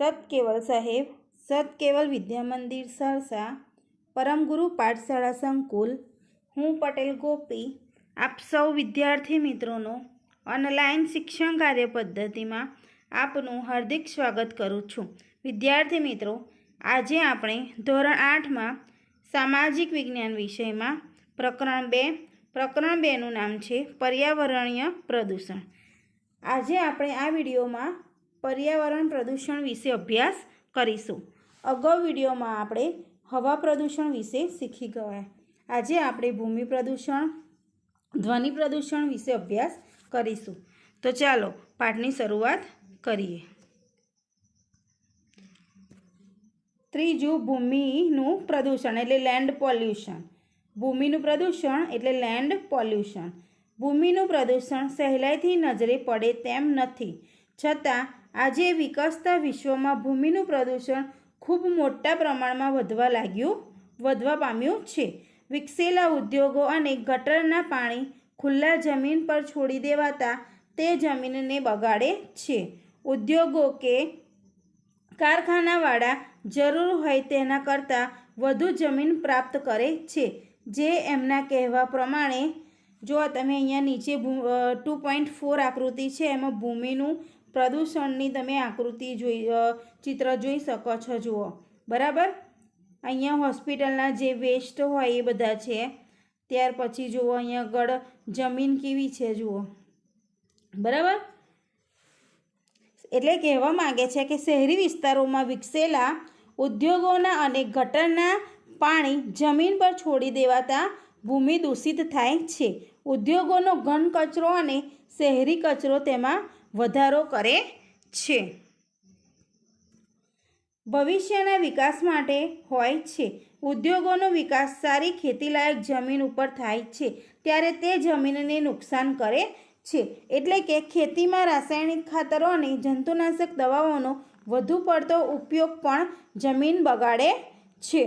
સત કેવલ સાહેબ સત કેવલ વિદ્યા મંદિર સરસા, પરમગુરુ પાઠશાળા સંકુલ. હું પટેલ ગોપી. આપ સૌ વિદ્યાર્થી મિત્રોનો ઓનલાઈન શિક્ષણ કાર્ય પદ્ધતિમાં આપનું હાર્દિક સ્વાગત કરું છું. વિદ્યાર્થી મિત્રો, આજે આપણે ધોરણ આઠમાં સામાજિક વિજ્ઞાન વિષયમાં પ્રકરણ બે, પ્રકરણ બેનું નામ છે પર્યાવરણીય પ્રદૂષણ. આજે આપણે આ વિડીયોમાં પર્યાવરણ પ્રદૂષણ વિશે અભ્યાસ કરીશું. અગાઉ વિડીયોમાં આપણે હવા પ્રદૂષણ વિશે શીખી ગયા. આજે આપણે ભૂમિ પ્રદૂષણ, ધ્વનિ પ્રદૂષણ વિશે અભ્યાસ કરીશું. તો ચાલો, પાઠની શરૂઆત કરીએ. ત્રીજું, ભૂમિનું પ્રદૂષણ એટલે લેન્ડ પોલ્યુશન ભૂમિનું પ્રદૂષણ એટલે લેન્ડ પોલ્યુશન ભૂમિનું પ્રદૂષણ સહેલાઈથી નજરે પડે તેમ નથી. છતાં આજે વિકસતા વિશ્વમાં ભૂમિનું પ્રદૂષણ ખૂબ મોટા પ્રમાણમાં વધવા લાગ્યું, વધવા પામ્યું છે. વિકસેલા ઉદ્યોગો અને ગટરના પાણી ખુલ્લા જમીન પર છોડી દેવાતા તે જમીનને બગાડે છે. ઉદ્યોગો કે કારખાનાવાળા જરૂર હોય તેના કરતાં વધુ જમીન પ્રાપ્ત કરે છે. જે એમના કહેવા પ્રમાણે, જો તમે અહીંયા નીચે ટુ પોઈન્ટ ફોર આકૃતિ છે, એમાં ભૂમિનું પ્રદૂષણની તમે આકૃતિ જોઈ ચિત્ર જોઈ શકો છો, જુઓ. બરાબર? અહીંયા હોસ્પિટલના જે વેસ્ટ હોય એ બધા છે. ત્યાર પછી જુઓ, અહીંયા આગળ જમીન કેવી છે, જુઓ. બરાબર? એટલે કહેવા માગે છે કે શહેરી વિસ્તારોમાં વિકસેલા ઉદ્યોગોના અને ગટરના પાણી જમીન પર છોડી દેવાતા ભૂમિ દૂષિત થાય છે. ઉદ્યોગોનો ઘન કચરો અને શહેરી કચરો તેમાં વધારો કરે છે. ભવિષ્યના વિકાસ માટે હોય છે. ઉદ્યોગોનો વિકાસ સારી ખેતીલાયક જમીન ઉપર થાય છે, ત્યારે તે જમીનને નુકસાન કરે છે. એટલે કે ખેતીમાં રાસાયણિક ખાતરો અને જંતુનાશક દવાઓનો વધુ પડતો ઉપયોગ પણ જમીન બગાડે છે.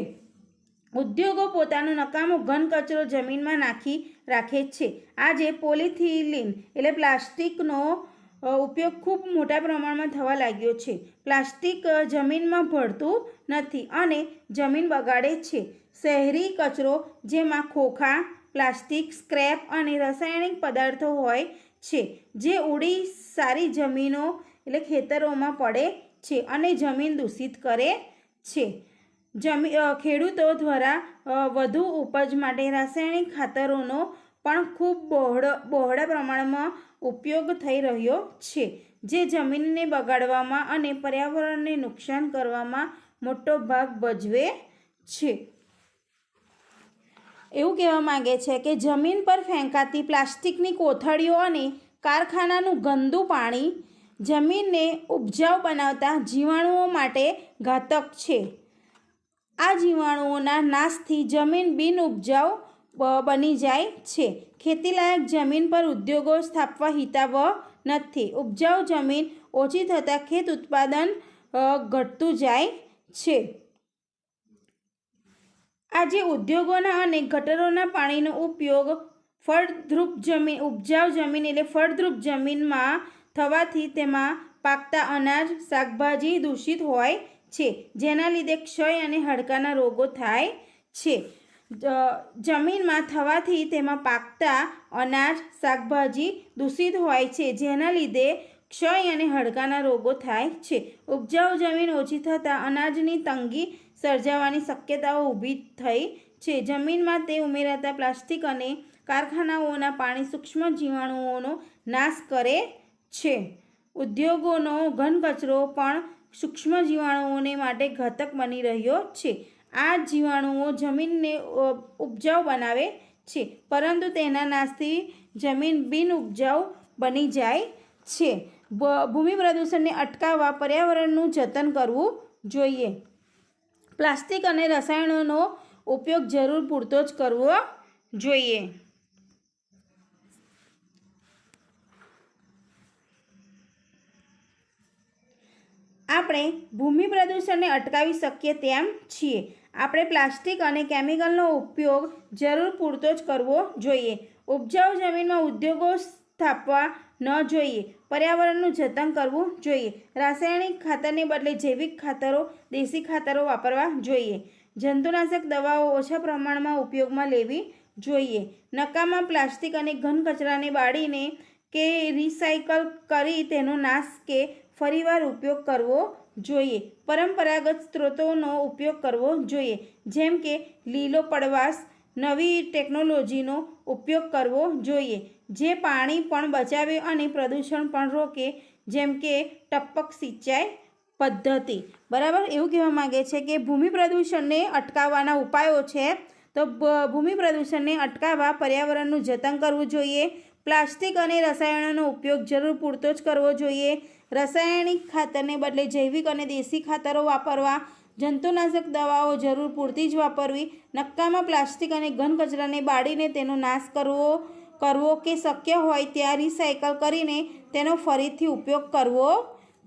ઉદ્યોગો પોતાનો નકામો ઘન કચરો જમીનમાં નાખી રાખે છે. આજે પોલિથિલિન એટલે પ્લાસ્ટિકનો ઉપયોગ ખૂબ મોટા પ્રમાણમાં થવા લાગ્યો છે. પ્લાસ્ટિક જમીનમાં ભળતું નથી અને જમીન બગાડે છે. શહેરી કચરો, જેમાં ખોખા, પ્લાસ્ટિક, સ્ક્રેપ અને રાસાયણિક પદાર્થો હોય છે, જે ઉડી સારી જમીનો, એટલે ખેતરોમાં પડે છે અને જમીન દૂષિત કરે છે. જમી ખેડૂતો દ્વારા વધુ ઉપજ માટે રાસાયણિક ખાતરોનો પણ ખૂબ બહોળો, બહોળા પ્રમાણમાં ઉપયોગ થઈ રહ્યો છે, જે જમીનને બગાડવામાં અને પર્યાવરણને નુકસાન કરવામાં મોટો ભાગ ભજવે છે. એવું કહેવા માંગે છે કે જમીન પર ફેંકાતી પ્લાસ્ટિકની કોથળીઓ અને કારખાનાનું ગંદુ પાણી જમીનને ઉપજાઉ બનાવતા જીવાણુઓ માટે ઘાતક છે. આ જીવાણુઓના નાશથી જમીન બિન ઉપજાઉ બની જાય છે. ખેતીલાયક જમીન પર ઉદ્યોગો સ્થાપવા હિતાવ નથી. ઉપજાઉ જમીન ઓછી થતાં ખેત ઉત્પાદન ઘટતું જાય છે. આજે ઉદ્યોગોના અને ગટરોના પાણીનો ઉપયોગ ફળદ્રુપ જમીન ઉપજાઉ જમીન એટલે ફળદ્રુપ જમીનમાં થવાથી તેમાં પાકતા અનાજ, શાકભાજી દૂષિત હોય છે. જેના લીધે ક્ષય અને હાડકાના રોગો થાય છે. જમીનમાં થવાથી તેમાં પાકતા અનાજ, શાકભાજી દૂષિત હોય છે, જેના લીધે ક્ષય અને હડકાના રોગો થાય છે. ઉપજાઉ જમીન ઓછી થતાં અનાજની તંગી સર્જાવાની શક્યતાઓ ઊભી થઈ છે. જમીનમાં તે ઉમેરાતા પ્લાસ્ટિક અને કારખાનાઓના પાણી સૂક્ષ્મ જીવાણુઓનો નાશ કરે છે. ઉદ્યોગોનો ઘન કચરો પણ સૂક્ષ્મ જીવાણુઓને માટે ઘાતક બની રહ્યો છે. આ જીવાણુઓ જમીનને ઉપજાઉ બનાવે છે, પરંતુ તેના નાશથી જમીન બિન ઉપજાઉ બની જાય છે. ભૂમિ પ્રદૂષણને અટકાવવા પર્યાવરણનું જતન કરવું જોઈએ. પ્લાસ્ટિક અને રસાયણોનો ઉપયોગ જરૂર પૂરતો જ કરવો જોઈએ. આપણે ભૂમિ પ્રદૂષણને અટકાવી શકીએ તેમ છીએ. આપણે પ્લાસ્ટિક અને કેમિકલનો ઉપયોગ જરૂર પૂરતો જ કરવો જોઈએ. ઉપજાઉ જમીનમાં ઉદ્યોગો સ્થાપવા ન જોઈએ. પર્યાવરણનું જતન કરવું જોઈએ. રાસાયણિક ખાતરને બદલે જૈવિક ખાતરો, દેશી ખાતરો વાપરવા જોઈએ. જંતુનાશક દવાઓ ઓછા પ્રમાણમાં ઉપયોગમાં લેવી જોઈએ. નકામા પ્લાસ્ટિક અને ઘન કચરાને બાળીને કે રિસાયકલ કરી તેનો નાશ કે ફરીવાર ઉપયોગ કરવો જોઈએ. પરંપરાગત સ્ત્રોતોનો ઉપયોગ કરવો જોઈએ. જેમ કે, લીલો પડવાશ નવી ટેકનોલોજીનો ઉપયોગ કરવો જોઈએ, જે પાણી પણ બચાવે અને પ્રદૂષણ પણ રોકે, જેમ કે ટપક સિંચાઈ પદ્ધતિ. બરાબર? એવું કહેવા માગે છે કે ભૂમિ પ્રદૂષણને અટકાવવાના ઉપાયો છે. તો ભૂમિ પ્રદૂષણને અટકાવવા પર્યાવરણનું જતન કરવું જોઈએ પ્લાસ્ટિક અને રસાયણોનો ઉપયોગ જરૂર પૂરતો જ કરવો જોઈએ. રાસાયણિક ખાતરને બદલે જૈવિક અને દેશી ખાતરો વાપરવા, જંતુનાશક દવાઓ જરૂર પૂરતી જ વાપરવી નક્કામાં પ્લાસ્ટિક અને ઘન કચરાને બાળીને તેનો નાશ કરવો કરવો કે શક્ય હોય ત્યાં રિસાયકલ કરીને તેનો ફરીથી ઉપયોગ કરવો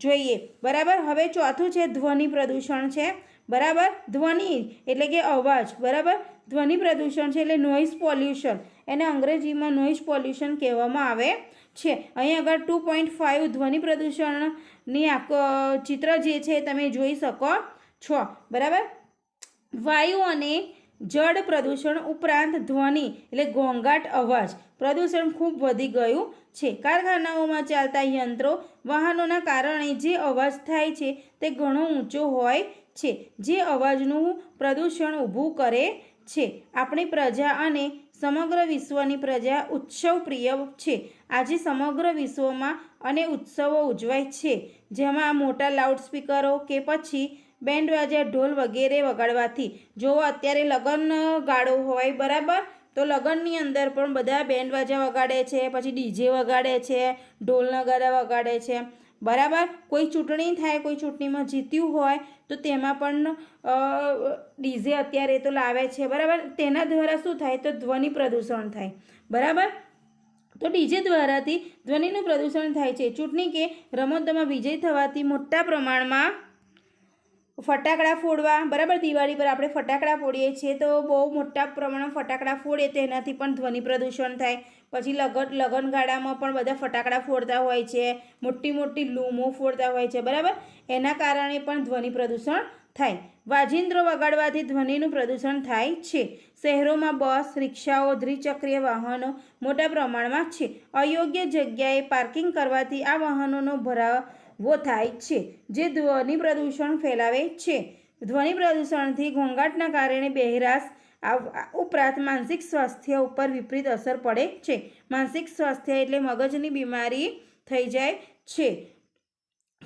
જોઈએ. બરાબર? હવે ચોથું છે ધ્વનિ પ્રદૂષણ છે. બરાબર? ધ્વનિ એટલે કે અવાજ, બરાબર? ધ્વનિ પ્રદૂષણ છે એટલે નોઇઝ પોલ્યુશન એને અંગ્રેજીમાં નોઇઝ પોલ્યુશન કહેવામાં આવે છે. અહીં આગળ ટુ પોઈન્ટ ફાઇવ ધ્વનિ પ્રદૂષણની આખો ચિત્ર જે છે તમે જોઈ શકો છો. બરાબર? વાયુ અને જળ પ્રદૂષણ ઉપરાંત ધ્વનિ એટલે ઘોંઘાટ અવાજ. પ્રદૂષણ ખૂબ વધી ગયું છે. કારખાનાઓમાં ચાલતા યંત્રો વાહનોના કારણે જે અવાજ થાય છે તે ઘણો ઊંચો હોય છે. જે અવાજનું પ્રદૂષણ ઊભું કરે છે. આપણી પ્રજા અને સમગ્ર વિશ્વની પ્રજા ઉત્સવ પ્રિય છે. આજે સમગ્ર વિશ્વમાં અને ઉત્સવો ઉજવાય છે. જેમાં મોટા લાઉડસ્પીકરો કે પછી બેન્ડ વાજા ઢોલ વગેરે વગાડવાથી. જો અત્યારે લગ્ન ગાળો હોય, બરાબર? તો લગ્નની અંદર પણ બધા બેન્ડ વાજા વગાડે છે, પછી ડીજે વગાડે છે, ઢોલ નગારા વગાડે છે. બરાબર? કોઈ ચૂંટણી થાય, કોઈ ચૂંટણીમાં જીત્યું હોય, તો તેમાં પણ ડીજે અત્યારે તો લાવે છે, બરાબર? તેના દ્વારા શું થાય? તો ધ્વનિ પ્રદૂષણ થાય. બરાબર? તો ડીજે દ્વારાથી ધ્વનિનું પ્રદૂષણ થાય છે. ચૂંટણી કે રમતોમાં વિજય થવાથી મોટા પ્રમાણમાં ફટાકડા ફોડવા, બરાબર? દિવાળી પર આપણે ફટાકડા ફોડીએ છીએ તો બહુ મોટા પ્રમાણમાં ફટાકડા ફોડીએ તેનાથી પણ ધ્વનિ પ્રદૂષણ થાય. પછી લગન લગનગાળામાં પણ બધા ફટાકડા ફોડતા હોય છે, મોટી મોટી લૂમો ફોડતા હોય છે, બરાબર? એના કારણે પણ ધ્વનિ પ્રદૂષણ થાય. વાજિંત્રો વગાડવાથી ધ્વનિનું પ્રદૂષણ થાય છે. શહેરોમાં બસ, રિક્ષાઓ, દ્વિચક્રીય વાહનો મોટા પ્રમાણમાં છે. અયોગ્ય જગ્યાએ પાર્કિંગ કરવાથી આ વાહનોનો ભરાવો થાય છે. જે ધ્વનિ પ્રદૂષણ ફેલાવે છે. ધ્વનિ પ્રદૂષણથી ઘોંઘાટના કારણે બહેરાશ ઉપરાંત માનસિક સ્વાસ્થ્ય ઉપર વિપરીત અસર પડે છે. માનસિક સ્વાસ્થ્ય એટલે મગજની બીમારી થઈ જાય છે.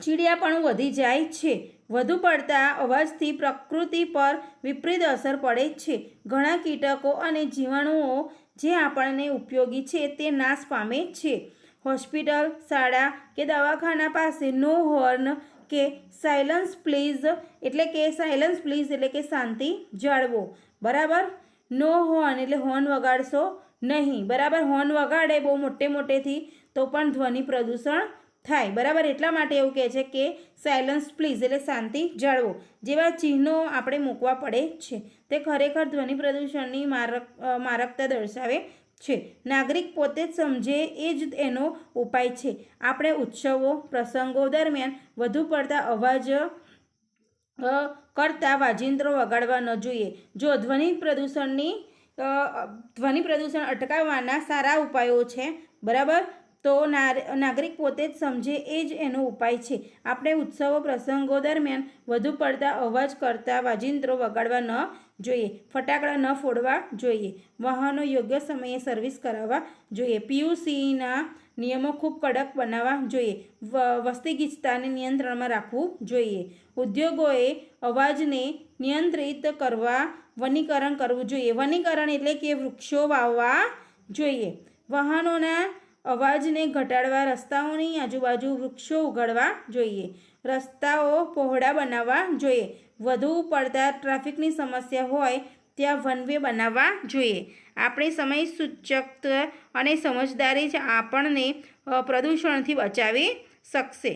ચીડિયાપણું વધી જાય છે. વધુ પડતા અવાજથી પ્રકૃતિ પર વિપરીત અસર પડે છે. ઘણા કીટકો અને જીવાણુઓ જે આપણને ઉપયોગી છે તે નાશ પામે છે. હોસ્પિટલ, શાળા કે દવાખાના પાસે નો હોર્ન કે સાયલન્સ પ્લીઝ, એટલે કે સાયલન્સ પ્લીઝ એટલે કે શાંતિ જાળવો. બરાબર? નો હોર્ન એટલે હોર્ન વગાડશો નહીં. બરાબર? હોર્ન વગાડે બહુ મોટે મોટેથી તો પણ ધ્વનિ પ્રદૂષણ થાય. બરાબર? એટલા માટે એવું કહે છે કે સાયલન્સ પ્લીઝ એટલે શાંતિ જાળવો. જેવા ચિહ્નો આપણે મૂકવા પડે છે. તે ખરેખર ધ્વનિ પ્રદૂષણની મારક, મારકતા દર્શાવે છે. નાગરિક પોતે સમજે એ જ એનો ઉપાય છે. આપણે ઉત્સવો, પ્રસંગો દરમિયાન વધુ પડતા અવાજ કરતાં વાજિંત્રો વગાડવા ન જોઈએ. જો ધ્વનિ પ્રદૂષણની ધ્વનિ પ્રદૂષણ અટકાવવાના સારા ઉપાયો છે, બરાબર? તો નાગરિક પોતે જ સમજે એ જ એનો ઉપાય છે. આપણે ઉત્સવો, પ્રસંગો દરમિયાન વધુ પડતા અવાજ કરતા વાજિંત્રો વગાડવા ન જોઈએ. ફટાકડા ન ફોડવા જોઈએ. વાહનો યોગ્ય સમયે સર્વિસ કરાવવા જોઈએ. પીયુસીના નિયમો ખૂબ કડક બનાવવા જોઈએ. વસ્તી ગીચતાને નિયંત્રણમાં રાખવું જોઈએ. ઉદ્યોગોએ અવાજને નિયંત્રિત કરવા વનીકરણ કરવું જોઈએ. વનીકરણ એટલે કે વૃક્ષો વાવવા જોઈએ. વાહનોના અવાજને ઘટાડવા, રસ્તાઓની આજુબાજુ વૃક્ષો ઉગાડવા જોઈએ. રસ્તાઓ પહોળા બનાવવા જોઈએ. વધુ પડતા ટ્રાફિકની સમસ્યા હોય ત્યાં વન વે બનાવવા જોઈએ. આપણે સમય, સૂચક અને સમજદારી જ આપણને પ્રદૂષણથી બચાવી શકશે.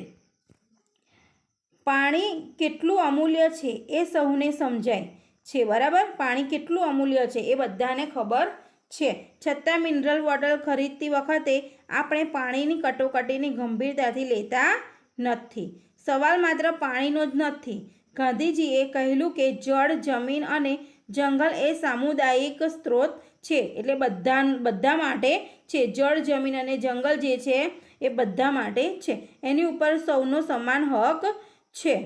પાણી કેટલું અમૂલ્ય છે એ સૌને સમજાય છે, બરાબર? પાણી કેટલું અમૂલ્ય છે એ બધાને ખબર છે. છતાં મિનરલ વોટર ખરીદતી વખતે આપણે પાણીની કટોકટીની ગંભીરતાથી લેતા નથી. સવાલ માત્ર પાણીનો જ નથી. ગાંધીજીએ કહેલું કે જળ, જમીન અને જંગલ એ સામુદાયિક સ્ત્રોત છે, એટલે બધા બધા માટે છે. જળ, જમીન અને જંગલ જે છે, એ બધા માટે છે. એની ઉપર સૌનો સમાન હક છે.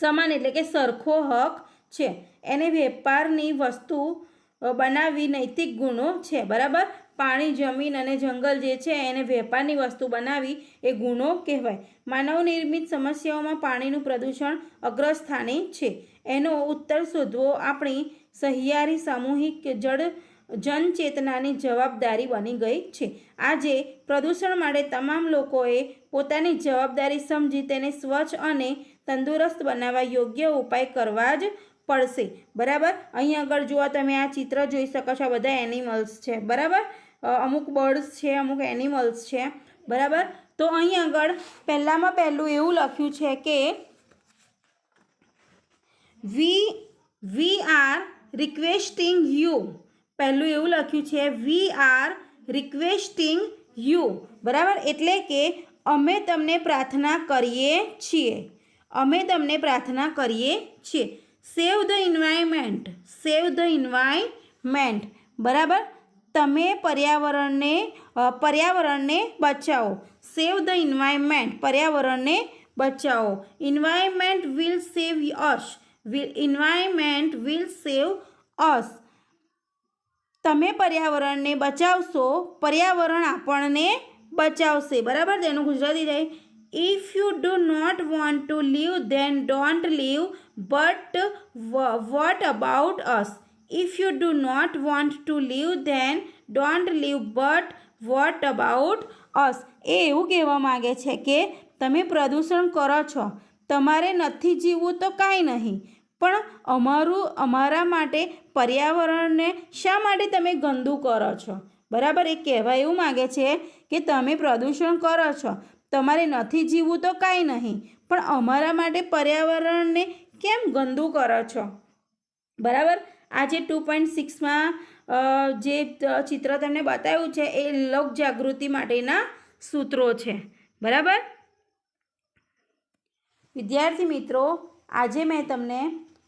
સમાન એટલે કે સરખો હક છે. એને વેપારની વસ્તુ બનાવવી નૈતિક ગુનો છે. બરાબર? પાણી, જમીન અને જંગલ જે છે એને વેપારની વસ્તુ બનાવી એ ગુનો કહેવાય. માનવ નિર્મિત સમસ્યાઓમાં પાણીનું પ્રદૂષણ અગ્રસ્થાને છે. એનો ઉત્તર શોધવો આપણી સહિયારી સામૂહિક જળ જનચેતનાની જવાબદારી બની ગઈ છે. આજે પ્રદૂષણ માટે તમામ લોકોએ પોતાની જવાબદારી સમજી તેને સ્વચ્છ અને તંદુરસ્ત બનાવવા યોગ્ય ઉપાય કરવા જ પડશે. બરાબર? અહીં આગળ જુઓ, તમે આ ચિત્ર જોઈ શકો છો બધા એનિમલ્સ છે. બરાબર? અમુક બર્ડ્સ છે, અમુક એનિમલ્સ છે. બરાબર? તો અહીં આગળ પહેલામાં પહેલું એવું લખ્યું છે કે we we are requesting you પહેલું એવું લખ્યું છે વી આર રિક્વેસ્ટિંગ યુ બરાબર? એટલે કે અમે તમને પ્રાર્થના કરીએ છીએ. અમે તમને પ્રાર્થના કરીએ છીએ. Save the environment save the environment બરાબર? તમે પર્યાવરણને પર્યાવરણને બચાવો. સેવ ધ ઇન્વાયરમેન્ટ પર્યાવરણને બચાવો. Environment will save us will environment will save us તમે પર્યાવરણને બચાવશો, પર્યાવરણ આપણને બચાવશે. બરાબર તેનું ગુજરાતી થાય. If you do not want to leave then don't leave but what about us if you do not want to leave then don't leave but what about us એ એવું કહેવા માગે છે કે તમે પ્રદૂષણ કરો છો. તમારે નથી જીવવું તો કાંઈ નહીં. પણ અમારું, અમારા માટે પર્યાવરણને શા માટે તમે ગંદુ કરો છો? બરાબર? એ કહેવા એવું માગે છે કે તમે પ્રદૂષણ કરો છો. તમારે નથી જીવવું તો કાંઈ નહીં. પણ અમારા માટે પર્યાવરણને કેમ ગંદુ કરો છો? બરાબર? આ જે ટુ પોઈન્ટ સિક્સમાં જે ચિત્ર તમને બતાવ્યું છે એ લોક જાગૃતિ માટેના સૂત્રો છે. બરાબર? વિદ્યાર્થી મિત્રો, આજે મેં તમને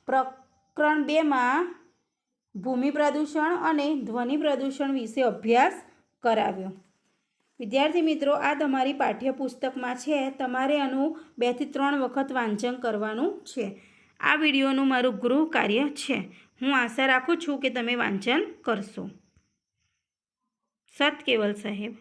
પ્રકરણ બેમાં ભૂમિ પ્રદૂષણ અને ધ્વનિ પ્રદૂષણ વિશે અભ્યાસ કરાવ્યો. વિદ્યાર્થી મિત્રો, આ તમારી પાઠ્યપુસ્તકમાં છે. તમારે આનું બેથી ત્રણ વખત વાંચન કરવાનું છે. આ વિડીયોનું મારું ગૃહ કાર્ય છે. હું આશા રાખું છું કે તમે વાંચન કરશો. સત કેવલ સાહેબ.